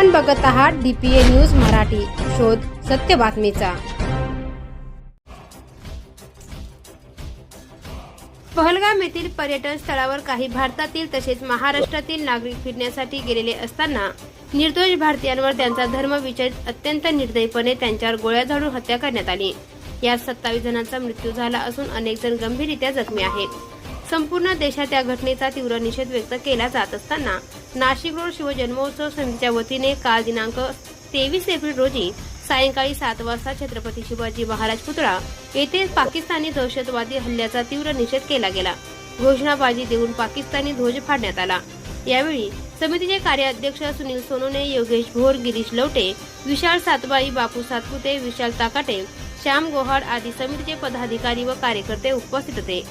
आपण बघत आहात डीपीए न्यूज मराठी. शोध सत्य बातमीचा. पहलगाम येथील पर्यटन स्थळावर काही भारतातील तसेच महाराष्ट्रातील नागरिक फिरण्यासाठी गेलेले असताना निर्दोष भारतीयांवर त्यांचा धर्म विचारित अत्यंत निर्दयीपणे त्यांच्यावर गोळ्या झाडून हत्या करण्यात आली. यात सत्तावीस जणांचा मृत्यू झाला असून अनेक जण गंभीररित्या जखमी आहेत. संपूर्ण देशात या घटनेचा तीव्र निषेध व्यक्त केला जात असताना नाशिक रोड शिवजन्मोत्सव समितीच्या वतीने काल दिनांक तेवीस एप्रिल रोजी सायंकाळी सात वाजता छत्रपती शिवाजी महाराज पुतळा येथे पाकिस्तानी दहशतवादी हल्ल्याचा तीव्र निषेध केला गेला. घोषणाबाजी देऊन पाकिस्तानी ध्वज फाडण्यात आला. यावेळी समितीचे कार्याध्यक्ष सुनील सोनोने योगेश भोर गिरीश लवटे विशाल सातबाई बापू सातपुते विशाल ताकाटे श्याम गोहाड आदी समितीचे पदाधिकारी व कार्यकर्ते उपस्थित होते.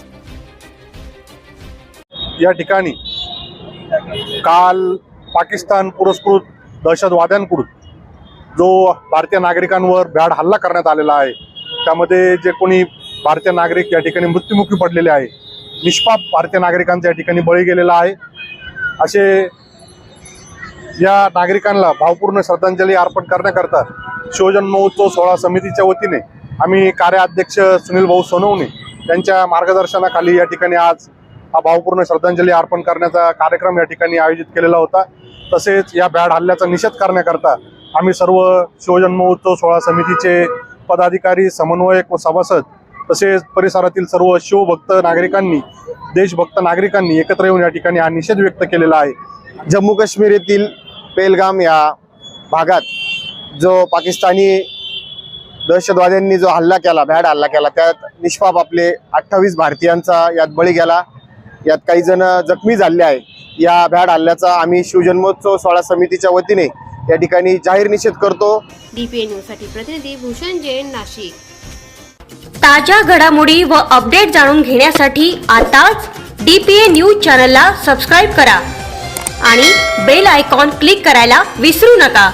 या ठिकाणी काल पाकिस्तान पुरस्कृत दहशतवाद्यांकडून जो भारतीय नागरिकांवर भ्याड हल्ला करण्यात आलेला आहे त्यामध्ये जे कोणी भारतीय नागरिक या ठिकाणी मृत्युमुखी पडलेले आहे निष्पाप भारतीय नागरिकांचा या ठिकाणी बळी गेलेला आहे. असे या नागरिकांना भावपूर्ण श्रद्धांजली अर्पण करण्याकरता शिवजन्म उत्सव सोहळा समितीच्या वतीने आम्ही कार्याध्यक्ष सुनील भाऊ सोनवणे यांच्या मार्गदर्शनाखाली या ठिकाणी आज हा भावपूर्ण श्रद्धांजली अर्पण करण्याचा कार्यक्रम या ठिकाणी आयोजित केलेला होता. तसेच या बॅड हल्ल्याचा निषेध करण्याकरता आम्ही सर्व शिवजन्मोत्सव सोहळा समितीचे पदाधिकारी समन्वयक व सभासद तसेच परिसरातील सर्व शिवभक्त नागरिकांनी देशभक्त नागरिकांनी एकत्र येऊन या ठिकाणी हा निषेध व्यक्त केलेला आहे. जम्मू काश्मीर येथील पेलगाम या भागात जो पाकिस्तानी दहशतवाद्यांनी जो हल्ला केला भ्याड हल्ला केला त्यात निष्पाप आपले अठ्ठावीस भारतीयांचा यात बळी गेला. यात काही जण जखमी झाले आहे या भ्याड हल्ल्याचा आम्ही शिवजन्मोत्सव सोहळा समितीच्या वतीने या ठिकाणी जाहीर निषेध करतो. डीपीए न्यूजसाठी प्रतिनिधी भूषण जैन नाशिक. ताज्या घडामोडी व अपडेट जाणून घेण्यासाठी आताच डी पी ए न्यूज चॅनलला सबस्क्राईब करा आणि बेल आयकॉन क्लिक करायला विसरू नका.